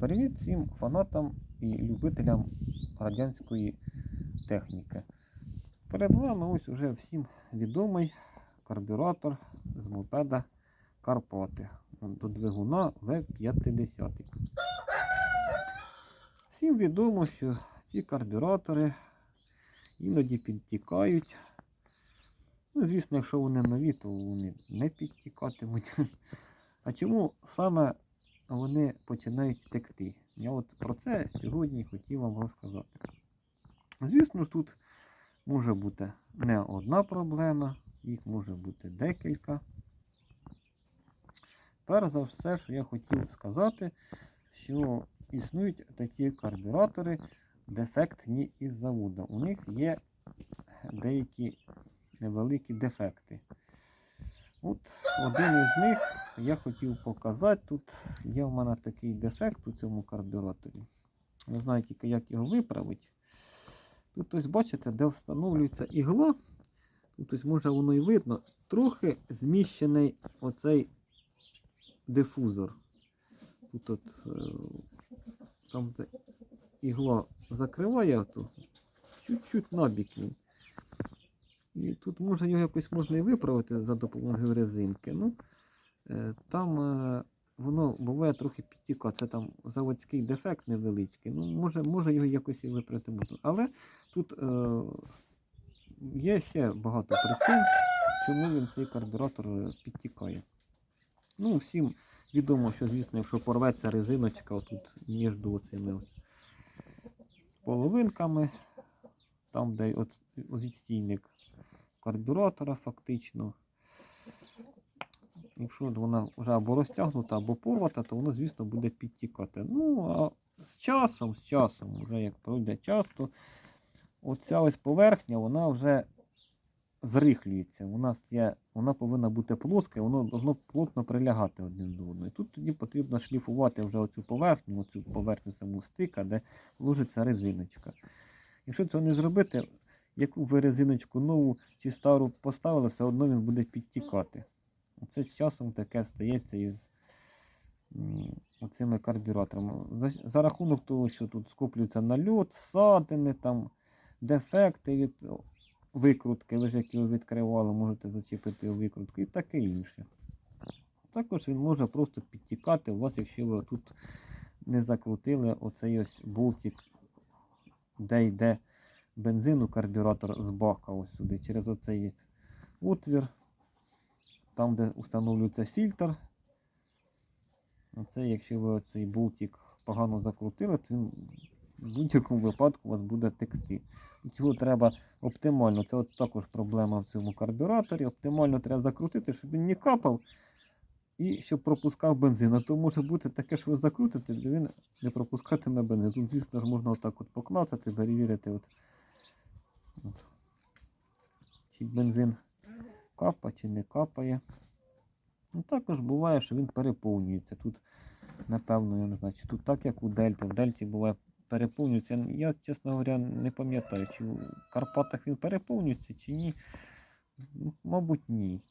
Привіт всім фанатам і любителям радянської техніки. Перед вами ось уже всім відомий карбюратор з мопеда Карпати до двигуна В50. Всім відомо, що ці карбюратори іноді підтікають. Ну, звісно, якщо вони нові, то вони не підтікатимуть. А чому саме вони починають текти? Я от про це сьогодні хотів вам розказати. Звісно ж, тут може бути не одна проблема, їх може бути декілька. Перш за все, що я хотів сказати, що існують такі карбюратори дефектні із заводу. У них є деякі невеликі дефекти. От один із них я хотів показати. Тут є в мене такий дефект у цьому карбюраторі. Не знаю тільки, як його виправити. Тут ось бачите, де встановлюється ігла. Тут ось може воно і видно, трохи зміщений оцей дифузор. Тут от, е, там де ігла закриває, чуть-чуть набік він. І тут може його якось можна і виправити за допомогою резинки. Ну, е, Там е, воно буває трохи підтіка. Це там заводський дефект невеличкий. Ну, може, може його якось і виправити можна. Але тут е, є ще багато причин, чому він цей карбюратор е, підтікає. Ну, всім відомо, що, звісно, якщо порветься резиночка отут між цими половинками, там, де відстійник карбюратора фактично. Якщо вона вже або розтягнута, або порвата, то воно, звісно, буде підтікати. Ну, а з часом, з часом, вже як пройде час, то оця ось поверхня, вона вже зрихлюється. Вона, стає, вона повинна бути плоска, і воно должно плотно прилягати один до одного. І тут тоді потрібно шліфувати вже оцю поверхню, оцю поверхню саму стика, де ложиться резиночка. Якщо цього не зробити, яку ви резиночку нову чи стару поставили, все одно він буде підтікати. Це з часом таке стається із м, оцими карбюраторами. За, за рахунок того, що тут скоплюється нальот, садини, там, дефекти від викрутки, ви ж як його відкривали, можете зачепити викрутку і таке інше. Також він може просто підтікати у вас, якщо ви тут не закрутили оцей ось болтик, де йде бензину карбюратор з бака ось сюди, через оцей є отвір, там, де встановлюється фільтр. Оце, якщо ви цей болтик погано закрутили, то він в будь-якому випадку у вас буде текти. Цього треба оптимально. Це от також проблема в цьому карбюраторі. Оптимально треба закрутити, щоб він не капав і щоб пропускав бензин. А то може бути таке, що ви закрутите, то він не пропускатиме бензин. Тут, звісно ж, можна отак от поклацати, перевірити. От, от. Чи бензин капає, чи не капає. Ну, також буває, що він переповнюється. Тут, напевно, я не знаю, чи тут так, як у Дельти. В Дельті буває переповнюється. Я, чесно говоря, не пам'ятаю, чи в Карпатах він переповнюється, чи ні. Мабуть, ні.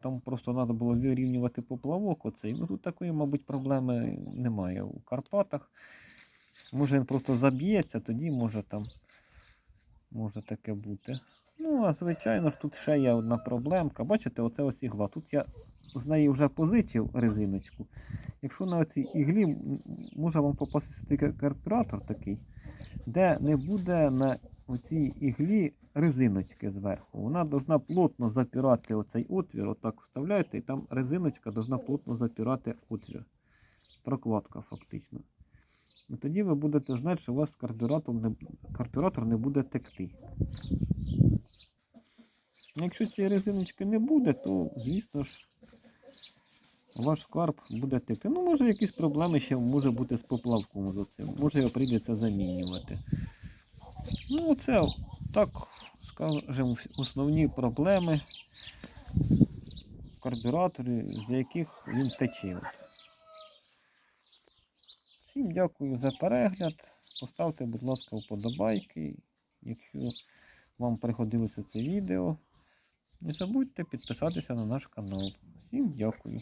Там просто треба було вирівнювати поплавок оцей. Ну тут такої, мабуть, проблеми немає у Карпатах. Може він просто заб'ється, тоді може там може таке бути. Ну, а звичайно ж, тут ще є одна проблемка. Бачите, оце ось ігла. Тут я з неї вже позичив резиночку. Якщо на цій іглі може вам попастися такий карбюратор такий, де не буде на цій іглі резиночки зверху. Вона повинна плотно запирати оцей отвір. Отак вставляєте, і там резиночка повинна плотно запирати отвір. Прокладка фактично. І тоді ви будете знати, що у вас карбюратор не, карбюратор не буде текти. Якщо цієї резиночки не буде, то, звісно ж, ваш карб буде текти. Ну, може, якісь проблеми ще може бути з поплавком з оцим. Може його прийдеться замінювати. Ну, це так, скажімо, основні проблеми карбюратори, з яких він тече. Всім дякую за перегляд. Поставте, будь ласка, вподобайки, якщо вам пригодилося це відео. Не забудьте підписатися на наш канал. Всім дякую.